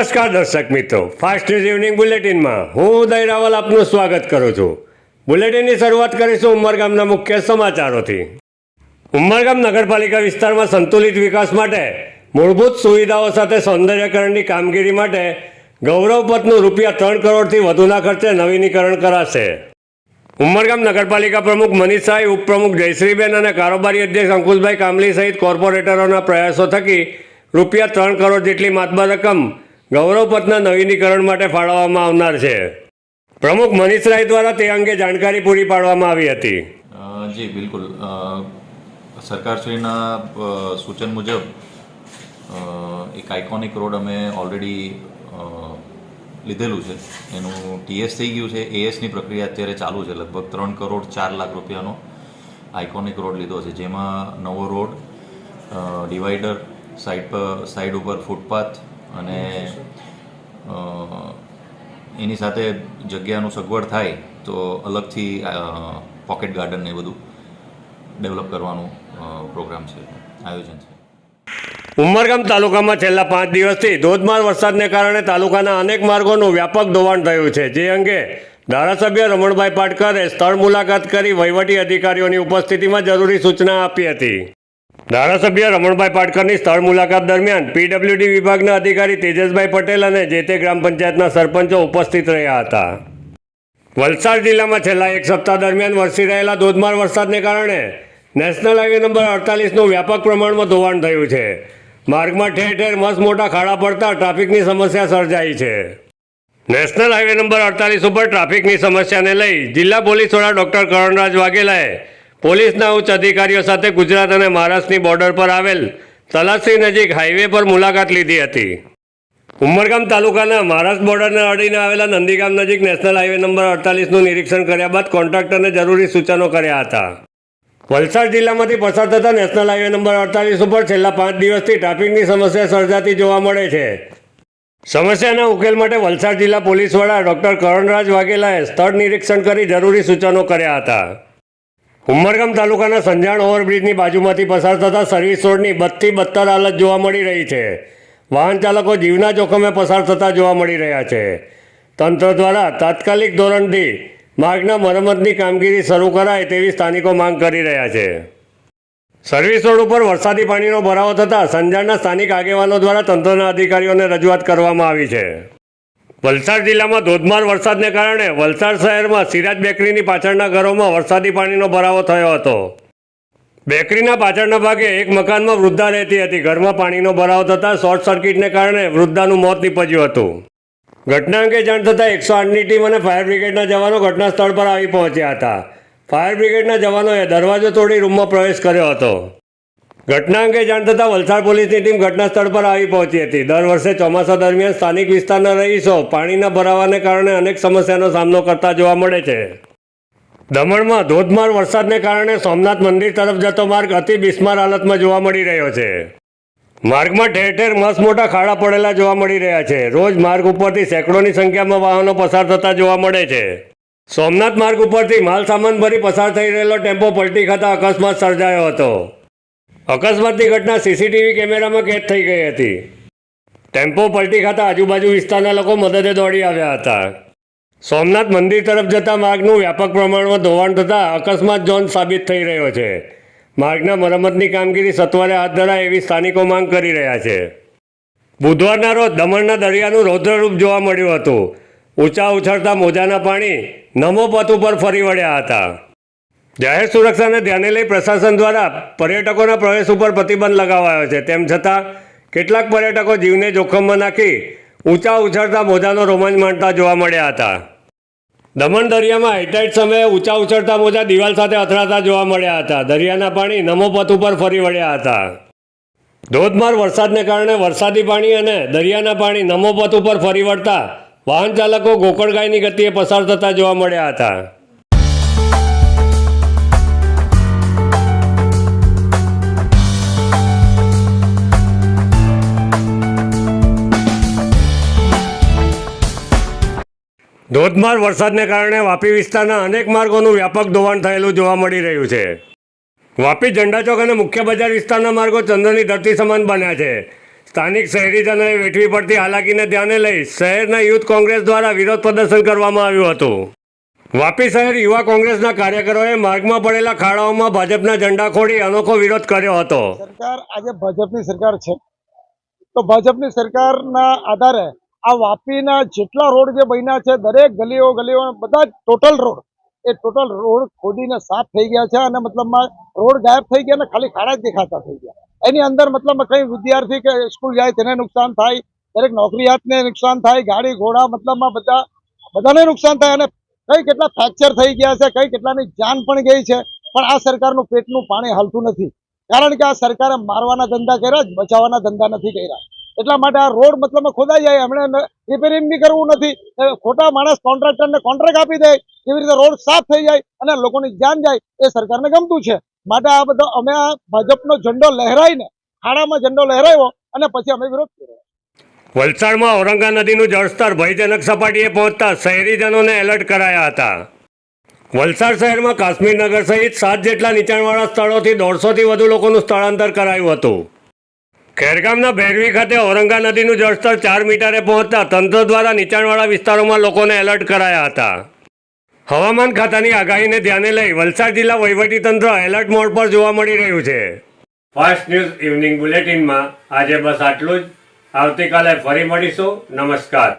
નમસ્કાર દર્શક મિત્રો. ફાસ્ટ ન્યૂઝ ઇવનિંગ બુલેટિનમાં હું ઉદય રાવલ આપનું સ્વાગત કરું છું. બુલેટિનની શરૂઆત કરીશું ઉમરગામના મુખ્ય સમાચારોથી. ઉમરગામ નગરપાલિકા વિસ્તારમાં સંતુલિત વિકાસ માટે મૂળભૂત સુવિધાઓ સાથે સૌંદર્યકરણની કામગીરી માટે ગૌરવપથનું રૂપિયા ત્રણ કરોડથી વધુના ખર્ચે નવીનીકરણ કરાશે. ઉમરગામ નગરપાલિકા પ્રમુખ મનીષાઈ શાહી ઉપપ્રમુખ જયશ્રીબેન અને કારોબારી અધ્યક્ષ અંકુશભાઈ કામલી સહિત કોર્પોરેટરોના પ્રયાસો થકી રૂપિયા ત્રણ કરોડ જેટલી માતબા રકમ ગૌરવપથના નવીનીકરણ માટે ફાળવવામાં આવનાર છે. પ્રમુખ મનીષ રાય દ્વારા તે અંગે જાણકારી પૂરી પાડવામાં આવી હતી. જી, બિલકુલ. સરકારશ્રીના સૂચન મુજબ એક આઇકોનિક રોડ અમે ઓલરેડી લીધેલું છે. એનું ટીએસ થઈ ગયું છે. એએસની પ્રક્રિયા અત્યારે ચાલુ છે. લગભગ ત્રણ કરોડ ચાર લાખ રૂપિયાનો આઇકોનિક રોડ લીધો છે. જેમાં નવો રોડ ડિવાઈડર સાઈડ પર સાઈડ ઉપર ફૂટપાથ અને એની સાથે જગ્યાનું સગવડ થાય તો અલગથી પોકેટ ગાર્ડન ને એ બધું ડેવલપ કરવાનું પ્રોગ્રામ છે આયોજન છે. ઉમરગામ તાલુકામાં છેલ્લા પાંચ દિવસથી ધોધમાર વરસાદને કારણે તાલુકાના અનેક માર્ગોનું વ્યાપક ધોવાણ થયું છે. જે અંગે ધારાસભ્ય રમણભાઈ પાટકરે સ્થળ મુલાકાત કરી વહીવટી અધિકારીઓની ઉપસ્થિતિમાં જરૂરી સૂચના આપી હતી. ધારાસભ્ય રમણભાઈ પાટકરની સ્થળ મુલાકાત દરમિયાન પીડબ્લ્યુડી વિભાગના અધિકારી તેજસભાઈ પટેલ અને જે તે ગ્રામ પંચાયતના સરપંચો ઉપસ્થિત રહ્યા હતા. વલસાડ જિલ્લામાં છેલ્લા એક સપ્તાહ દરમિયાન વરસી રહેલા ધોધમાર વરસાદને કારણે નેશનલ હાઈવે નંબર અડતાલીસનું વ્યાપક પ્રમાણમાં ધોવાણ થયું છે. માર્ગમાં ઠેર ઠેર મસ્ત મોટા ખાડા પડતા ટ્રાફિકની સમસ્યા સર્જાઈ છે. નેશનલ હાઈવે નંબર અડતાલીસ ઉપર ટ્રાફિકની સમસ્યાને લઈ જિલ્લા પોલીસ વડા ડોક્ટર કરણરાજ વાઘેલાએ પોલીસના ઉચ્ચ અધિકારીઓ સાથે ગુજરાત અને મહારાષ્ટ્રની બોર્ડર પર આવેલ તલાસી નજીક હાઈવે પર મુલાકાત લીધી હતી. ઉમરગામ તાલુકાના મહારાષ્ટ્ર બોર્ડરને અડીને આવેલા નંદીગામ નજીક નેશનલ હાઈવે નંબર અડતાલીસનું નિરીક્ષણ કર્યા બાદ કોન્ટ્રાક્ટરને જરૂરી સૂચનો કર્યા હતા. વલસાડ જિલ્લામાંથી પસાર થતા નેશનલ હાઈવે નંબર અડતાલીસ ઉપર છેલ્લા પાંચ દિવસથી ટ્રાફિકની સમસ્યા સર્જાતી જોવા મળે છે. સમસ્યાના ઉકેલ માટે વલસાડ જિલ્લા પોલીસ વડા ડોક્ટર કરણરાજ વાઘેલાએ સ્થળ નિરીક્ષણ કરી જરૂરી સૂચનો કર્યા હતા. ઉમરગામ તાલુકાના સંજાણ ઓવરબ્રિજની બાજુમાંથી પસાર થતા સર્વિસ રોડની બદથી બદતર હાલત જોવા મળી રહી છે. વાહન ચાલકો જીવના જોખમે પસાર થતા જોવા મળી રહ્યા છે. તંત્ર દ્વારા તાત્કાલિક ધોરણથી માર્ગના મરમ્મતની કામગીરી શરૂ કરાય તેવી સ્થાનિકો માંગ કરી રહ્યા છે. સર્વિસ રોડ ઉપર વરસાદી પાણીનો ભરાવો થતાં સંજાણના સ્થાનિક આગેવાનો દ્વારા તંત્રના અધિકારીઓને રજૂઆત કરવામાં આવી છે. વલસાડ જિલ્લામાં ધોધમાર વરસાદને કારણે વલસાડ શહેરમાં સિરાજ બેકરીની પાછળના ઘરોમાં વરસાદી પાણીનો ભરાવો થયો હતો. બેકરીના પાછળના ભાગે એક મકાનમાં વૃદ્ધા રહેતી હતી. ઘરમાં પાણીનો ભરાવો થતાં શોર્ટ સર્કિટને કારણે વૃદ્ધાનું મોત નીપજ્યું હતું. ઘટના અંગે જાણ થતાં એકસો આઠની ટીમ અને ફાયર બ્રિગેડના જવાનો ઘટના સ્થળ પર આવી પહોંચ્યા હતા. ફાયર બ્રિગેડના જવાનોએ દરવાજો તોડી રૂમમાં પ્રવેશ કર્યો હતો. ઘટના અંગે જાણ થતાં વલસાડ પોલીસની ટીમ ઘટના સ્થળ પર આવી પહોંચી હતી. દર વર્ષે ચોમાસા દરમિયાન સ્થાનિક વિસ્તારના રહીશો પાણીના ભરાવાને કારણે અનેક સમસ્યાનો સામનો કરતા જોવા મળે છે. દમણમાં ધોધમાર વરસાદને કારણે સોમનાથ મંદિર તરફ જતો માર્ગ અતિ બિસ્માર હાલતમાં જોવા મળી રહ્યો છે. માર્ગમાં ઠેર ઠેર મસ્ત મોટા ખાડા પડેલા જોવા મળી રહ્યા છે. રોજ માર્ગ ઉપરથી સેંકડોની સંખ્યામાં વાહનો પસાર થતા જોવા મળે છે. સોમનાથ માર્ગ ઉપરથી માલ સામાન ભરી પસાર થઈ રહેલો ટેમ્પો પલટી ખાતા અકસ્માત સર્જાયો હતો. અકસ્માતની ઘટના સીસીટીવી કેમેરામાં કેદ થઈ ગઈ હતી. ટેમ્પો પલટી ખાતા આજુબાજુ વિસ્તારના લોકો મદદે દોડી આવ્યા હતા. સોમનાથ મંદિર તરફ જતા માર્ગનું વ્યાપક પ્રમાણમાં ધોવાણ થતાં અકસ્માત ઝોન સાબિત થઈ રહ્યો છે. માર્ગના મરમ્મતની કામગીરી સત્વરે હાથ ધરાય એવી સ્થાનિકો માંગ કરી રહ્યા છે. બુધવારના રોજ દમણના દરિયાનું રૌદ્રરૂપ જોવા મળ્યું હતું. ઊંચા ઉછળતા મોજાના પાણી નમો પથ ઉપર ફરી વળ્યા હતા. જાહેર સુરક્ષાને ધ્યાને લઈ પ્રશાસન દ્વારા પર્યટકોના પ્રવેશ ઉપર પ્રતિબંધ લગાવાયો છે. તેમ છતાં, કેટલાક પર્યટકો જીવને જોખમમાં નાખી ઊંચા ઉછળતા મોજાનો રોમાંચ માણતા જોવા મળ્યા હતા. દમણ દરિયામાં હાઈટાઈટ સમયે ઊંચા ઉછળતા મોજા દિવાલ સાથે અથડાતા જોવા મળ્યા હતા. દરિયાના પાણી નમો પથ ઉપર ફરી વળ્યા હતા. ધોધમાર વરસાદને કારણે વરસાદી પાણી અને દરિયાના પાણી નમો પથ ઉપર ફરી વળતા વાહન ચાલકો ગોકળગાયની ગતિએ પસાર થતા જોવા મળ્યા હતા. ધોધમાર વરસાદને કારણે વાપી વિસ્તારના અનેક માર્ગોનું વ્યાપક ધોવાણ થયેલું જોવા મળી રહ્યું છે. વાપી ઝંડા ચોક અને મુખ્ય બજાર વિસ્તારના માર્ગો ચંદ્રની ધરતી સમાન બન્યા છે. સ્થાનિક શહેરીજનોએ વેઠવી પડતી હાલાકીને ધ્યાને લઈ શહેરના યુથ કોંગ્રેસ દ્વારા વિરોધ પ્રદર્શન કરવામાં આવ્યું હતું. વાપી શહેર યુવા કોંગ્રેસના કાર્યકરોએ માર્ગમાં પડેલા ખાડાઓમાં ભાજપના ઝંડા ખોડી અનોખો વિરોધ કર્યો હતો. સરકાર આજે ભાજપની સરકાર છે. તો ભાજપની સરકારના આધારે આ વાપીના જેટલા રોડ જે બન્યા છે, દરેક ગલીઓ ગલીઓ, બધા ટોટલ રોડ. એ ટોટલ રોડ ખોદીને સાફ થઈ ગયા છે અને મતલબમાં રોડ ગાયબ થઈ ગયા ને ખાલી ખાડા જ દેખાતા થઈ ગયા. એની અંદર મતલબ કઈ વિદ્યાર્થી કે સ્કૂલ જાય તેને નુકસાન થાય, દરેક નોકરીયાતને નુકસાન થાય, ગાડી ઘોડા મતલબમાં બધા, બધાને નુકસાન થાય અને કઈ કેટલા ફ્રેક્ચર થઈ ગયા છે, કઈ કેટલાની જાન પણ ગઈ છે, પણ આ સરકારનું પેટનું પાણી હાલતું નથી. કારણ કે આ સરકારે મારવાના ધંધા કર્યા જ, બચાવવાના ધંધા નથી કર્યા. એટલા માટે આ રોડ મતલબ ખોદાઈ જાય. એમણે રિપેરિંગ બી કરવું નથી. ખોટા માણસ કોન્ટ્રાક્ટરને કોન્ટ્રાક્ટ આપી દે, એવી રીતે રોડ સાફ થઈ જાય અને લોકોની જાન જાય, એ સરકારને ગમતું છે. માટે આ બધો અમે આ ભાજપનો ઝંડો લહેરાઈને, ખાડામાં ઝંડો લહેરાવ્યો અને પછી અમે વિરોધ કર્યો. વલસાડમાં ઔરંગા નદીનું જળસ્તર ભયજનક સપાટીએ પહોંચતા શહેરીજનોને એલર્ટ કરાયા હતા. વલસાડ શહેરમાં કાશ્મીર નગર સહિત સાત જેટલા નીચાણવાળા સ્થળોથી દોઢસોથી વધુ લોકોનું સ્થળાંતર કરાયું હતું. ખેરગામના ભેરવી ખાતે ઔરંગા નદીનું જળસ્તર ચાર મીટરે પહોંચતા તંત્ર દ્વારા નીચાણવાળા વિસ્તારોમાં લોકોને એલર્ટ કરાયા હતા. હવામાન ખાતાની આગાહીને ધ્યાને લઈ વલસાડ જિલ્લા વહીવટીતંત્ર એલર્ટ મોડ પર જોવા મળી રહ્યું છે. ફાસ્ટ ન્યૂઝ ઇવનિંગ બુલેટિનમાં આજે બસ આટલું જ. આવતીકાલે ફરી મળીશું. નમસ્કાર.